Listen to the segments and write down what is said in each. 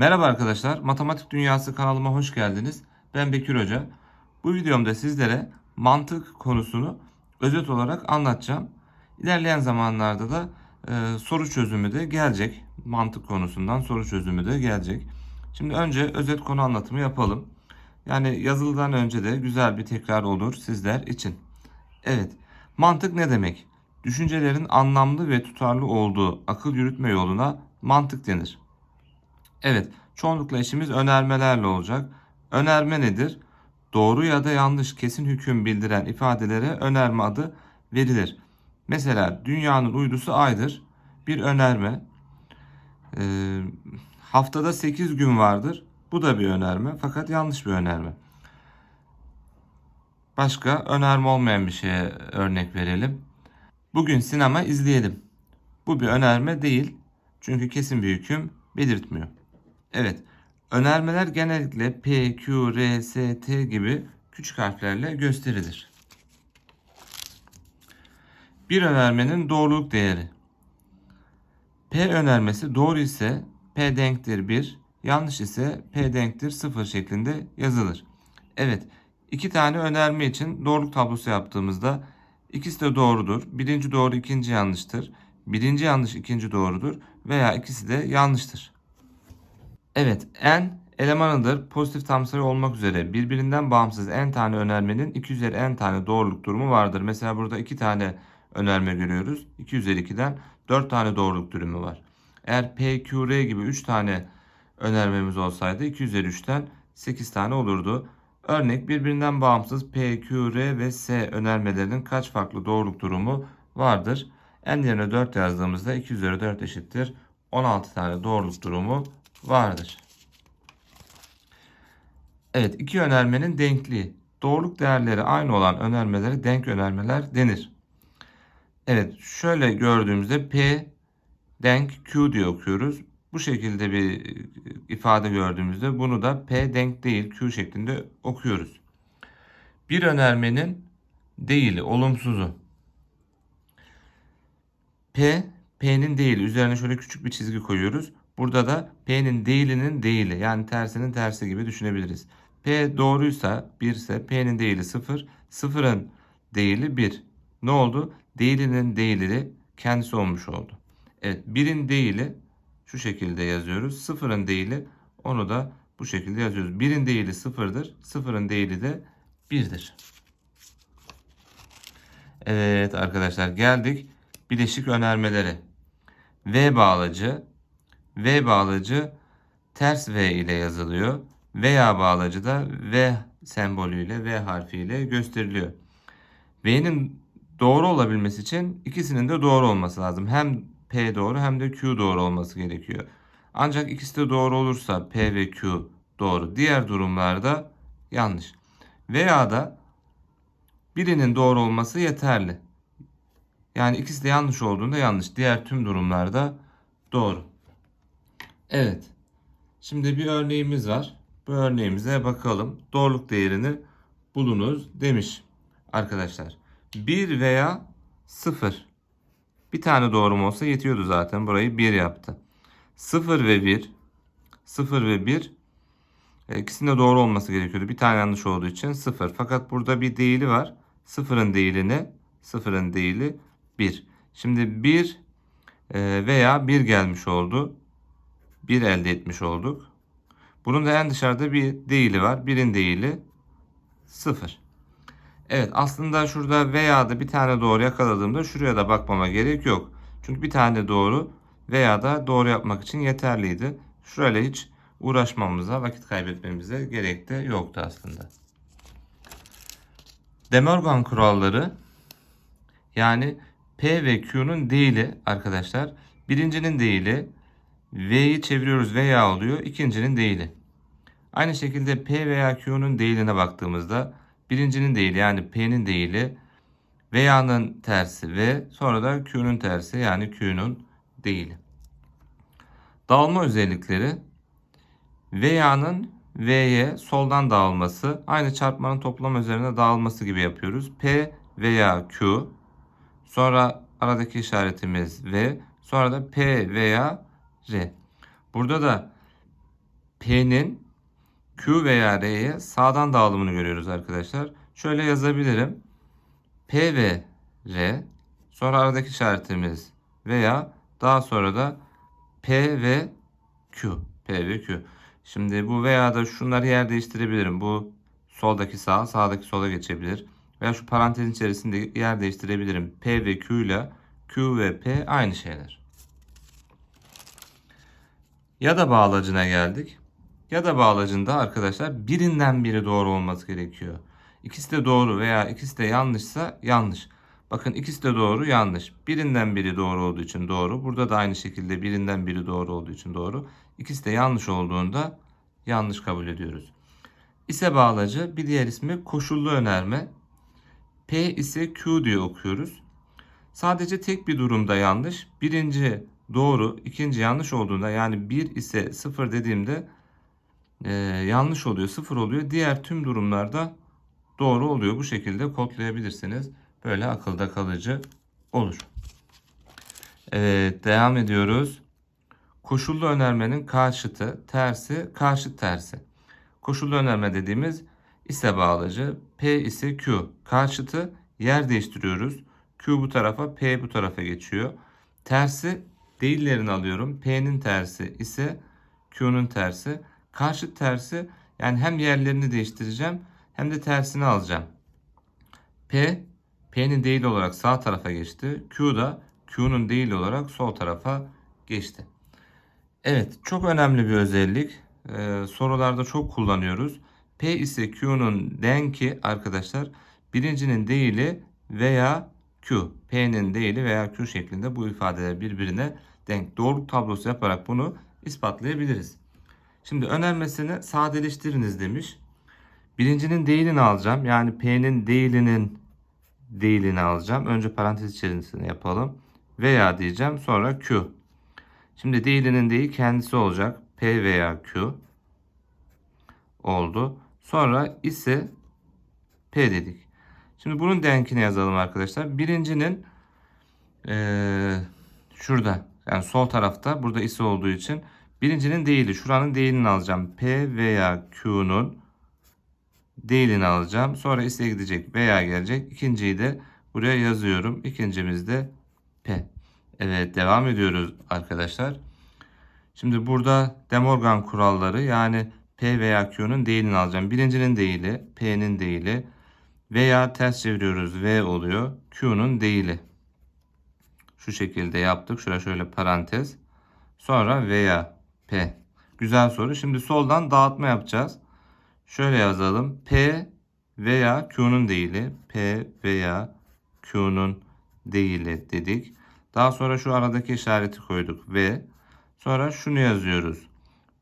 Merhaba arkadaşlar, Matematik Dünyası kanalıma hoş geldiniz. Ben Bekir Hoca. Bu videomda sizlere mantık konusunu özet olarak anlatacağım. İlerleyen zamanlarda da e, soru çözümü de gelecek. Mantık konusundan soru çözümü de gelecek. Şimdi önce özet konu anlatımı yapalım. Yani yazılıdan önce de güzel bir tekrar olur sizler için. Evet, mantık ne demek? Düşüncelerin anlamlı ve tutarlı olduğu akıl yürütme yoluna mantık denir. Evet, çoğunlukla işimiz önermelerle olacak. Önerme nedir? Doğru ya da yanlış kesin hüküm bildiren ifadelere önerme adı verilir. Mesela dünyanın uydusu aydır. Bir önerme. Ee, haftada 8 gün vardır. Bu da bir önerme fakat yanlış bir önerme. Başka önerme olmayan bir şeye örnek verelim. Bugün sinema izleyelim. Bu bir önerme değil. Çünkü kesin bir hüküm belirtmiyor. Evet, önermeler genellikle P, Q, R, S, T gibi küçük harflerle gösterilir. Bir önermenin doğruluk değeri. P önermesi doğru ise P denktir 1, yanlış ise P denktir 0 şeklinde yazılır. Evet, iki tane önerme için doğruluk tablosu yaptığımızda ikisi de doğrudur. Birinci doğru, ikinci yanlıştır. Birinci yanlış, ikinci doğrudur veya ikisi de yanlıştır. Evet, n elemanıdır. Pozitif tam sayı olmak üzere birbirinden bağımsız n tane önermenin 2 üzeri n tane doğruluk durumu vardır. Mesela burada 2 tane önerme görüyoruz. 2 üzeri 2'den 4 tane doğruluk durumu var. Eğer p, q, r gibi 3 tane önermemiz olsaydı 2 üzeri 3'ten 8 tane olurdu. Örnek birbirinden bağımsız p, q, r ve s önermelerinin kaç farklı doğruluk durumu vardır? n yerine 4 yazdığımızda 2 üzeri 4 eşittir. 16 tane doğruluk durumu vardır. Evet, iki önermenin denkliği. Doğruluk değerleri aynı olan önermelere denk önermeler denir. Evet, şöyle gördüğümüzde P denk Q diye okuyoruz. Bu şekilde bir ifade gördüğümüzde bunu da P denk değil Q şeklinde okuyoruz. Bir önermenin değili, olumsuzu. P, P'nin değili. Üzerine şöyle küçük bir çizgi koyuyoruz. Burada da P'nin değilinin değili yani tersinin tersi gibi düşünebiliriz. P doğruysa 1 ise P'nin değili 0. 0'ın değili 1. Ne oldu? Değilinin değili kendisi olmuş oldu. Evet 1'in değili şu şekilde yazıyoruz. 0'ın değili onu da bu şekilde yazıyoruz. 1'in değili 0'dır. 0'ın değili de 1'dir. Evet arkadaşlar geldik bileşik önermelere. V bağlacı V bağlacı ters V ile yazılıyor. Veya bağlacı da V sembolüyle V harfiyle gösteriliyor. V'nin doğru olabilmesi için ikisinin de doğru olması lazım. Hem P doğru hem de Q doğru olması gerekiyor. Ancak ikisi de doğru olursa P ve Q doğru. Diğer durumlarda yanlış. Veya da birinin doğru olması yeterli. Yani ikisi de yanlış olduğunda yanlış. Diğer tüm durumlarda doğru. Evet. Şimdi bir örneğimiz var. Bu örneğimize bakalım. Doğruluk değerini bulunuz demiş arkadaşlar. 1 veya 0. Bir tane doğru mu olsa yetiyordu zaten. Burayı 1 yaptı. 0 ve 1. 0 ve 1. e, İkisinin de doğru olması gerekiyordu. Bir tane yanlış olduğu için 0. Fakat burada bir değili var. 0'ın değili ne? 0'ın değili 1. Şimdi 1 e, veya 1 gelmiş oldu. 1 elde etmiş olduk. Bunun da en dışarıda bir değili var. 1'in değili 0. Evet aslında şurada veya da bir tane doğru yakaladığımda şuraya da bakmama gerek yok. Çünkü bir tane doğru veya da doğru yapmak için yeterliydi. Şurayla hiç uğraşmamıza, vakit kaybetmemize gerek de yoktu aslında. De Morgan kuralları yani P ve Q'nun değili arkadaşlar. Birincinin değili V'yi çeviriyoruz veya oluyor. İkincinin değili. Aynı şekilde P veya Q'nun değiline baktığımızda birincinin değili yani P'nin değili veya'nın tersi ve sonra da Q'nun tersi yani Q'nun değili. Dağılma özellikleri veya'nın V'ye soldan dağılması aynı çarpmanın toplam üzerine dağılması gibi yapıyoruz. P veya Q sonra aradaki işaretimiz V sonra da P veya R. Burada da P'nin Q veya R'ye sağdan dağılımını görüyoruz arkadaşlar. Şöyle yazabilirim. P ve R sonra aradaki işaretimiz veya daha sonra da P ve Q. P ve Q. Şimdi bu veya da şunları yer değiştirebilirim. Bu soldaki sağ, sağdaki sola geçebilir. Veya şu parantezin içerisinde yer değiştirebilirim. P ve Q ile Q ve P aynı şeyler. Ya da bağlacına geldik. Ya da bağlacında arkadaşlar birinden biri doğru olması gerekiyor. İkisi de doğru veya ikisi de yanlışsa yanlış. Bakın ikisi de doğru yanlış. Birinden biri doğru olduğu için doğru. Burada da aynı şekilde birinden biri doğru olduğu için doğru. İkisi de yanlış olduğunda yanlış kabul ediyoruz. İse bağlacı bir diğer ismi koşullu önerme. P ise Q diye okuyoruz. Sadece tek bir durumda yanlış. Birinci doğru, ikinci yanlış olduğunda yani 1 ise 0 dediğimde e, yanlış oluyor, 0 oluyor. Diğer tüm durumlarda doğru oluyor. Bu şekilde kodlayabilirsiniz. Böyle akılda kalıcı olur. Evet, devam ediyoruz. Koşullu önermenin karşıtı, tersi, karşıt tersi. Koşullu önerme dediğimiz ise bağlacı, P ise Q. Karşıtı yer değiştiriyoruz. Q bu tarafa, P bu tarafa geçiyor. Tersi değillerini alıyorum. P'nin tersi ise Q'nun tersi. Karşıt tersi yani hem yerlerini değiştireceğim hem de tersini alacağım. P, P'nin değil olarak sağ tarafa geçti. Q da Q'nun değil olarak sol tarafa geçti. Evet, çok önemli bir özellik. Ee, sorularda çok kullanıyoruz. P ise Q'nun denki arkadaşlar birincinin değili veya P'nin değili veya Q şeklinde bu ifadeler birbirine denk. Doğruluk tablosu yaparak bunu ispatlayabiliriz. Şimdi önermesini sadeleştiriniz demiş. Birincinin değilini alacağım. Yani P'nin değilinin değilini alacağım. Önce parantez içerisinde yapalım. Veya diyeceğim sonra Q. Şimdi değilinin değili kendisi olacak. P veya Q oldu. Sonra ise P dedik. Şimdi bunun denkini yazalım arkadaşlar. Birincinin ee, şurada yani sol tarafta burada ise olduğu için birincinin değili şuranın değilini alacağım. P veya Q'nun değilini alacağım. Sonra ise gidecek veya gelecek. İkinciyi de buraya yazıyorum. İkincimiz de P. Evet devam ediyoruz arkadaşlar. Şimdi burada De Morgan kuralları yani P veya Q'nun değilini alacağım. Birincinin değili, P'nin değili veya ters çeviriyoruz V oluyor. Q'nun değili. Şu şekilde yaptık. Şuraya şöyle parantez. Sonra veya P. Güzel soru. Şimdi soldan dağıtma yapacağız. Şöyle yazalım. P veya Q'nun değili. P veya Q'nun değili dedik. Daha sonra şu aradaki işareti koyduk. V. Sonra şunu yazıyoruz.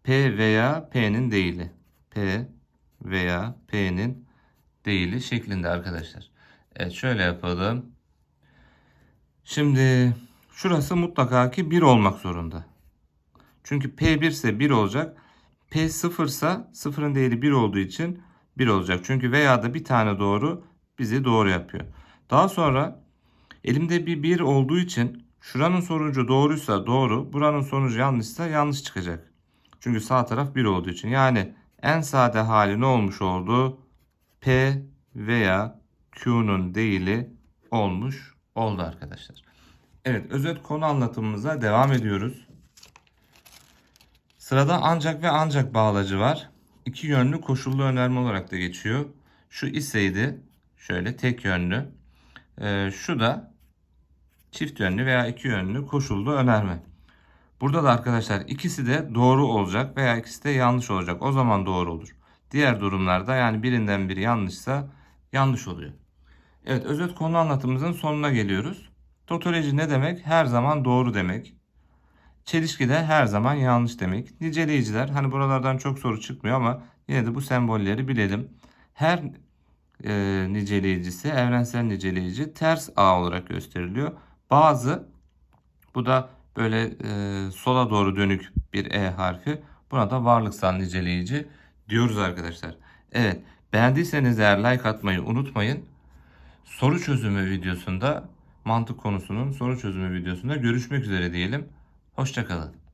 P veya P'nin değili. P veya P'nin değili şeklinde arkadaşlar. Evet şöyle yapalım. Şimdi şurası mutlaka ki 1 olmak zorunda. Çünkü P1 ise 1 olacak. P 0 ise 0'ın değeri 1 olduğu için 1 olacak. Çünkü veya da bir tane doğru bizi doğru yapıyor. Daha sonra elimde bir 1 olduğu için şuranın sonucu doğruysa doğru, buranın sonucu yanlışsa yanlış çıkacak. Çünkü sağ taraf 1 olduğu için. Yani en sade hali ne olmuş oldu? P veya Q'nun değili olmuş oldu arkadaşlar. Evet özet konu anlatımımıza devam ediyoruz. Sırada ancak ve ancak bağlacı var. İki yönlü koşullu önerme olarak da geçiyor. Şu iseydi şöyle tek yönlü. Ee, şu da çift yönlü veya iki yönlü koşullu önerme. Burada da arkadaşlar ikisi de doğru olacak veya ikisi de yanlış olacak. O zaman doğru olur. Diğer durumlarda yani birinden biri yanlışsa yanlış oluyor. Evet özet konu anlatımımızın sonuna geliyoruz. Totoloji ne demek? Her zaman doğru demek. Çelişki de her zaman yanlış demek. Niceleyiciler hani buralardan çok soru çıkmıyor ama yine de bu sembolleri bilelim. Her e, niceleyicisi evrensel niceleyici ters A olarak gösteriliyor. Bazı bu da böyle e, sola doğru dönük bir E harfi. Buna da varlıksal niceleyici diyoruz arkadaşlar. Evet beğendiyseniz eğer like atmayı unutmayın. Soru çözümü videosunda mantık konusunun soru çözümü videosunda görüşmek üzere diyelim. Hoşçakalın.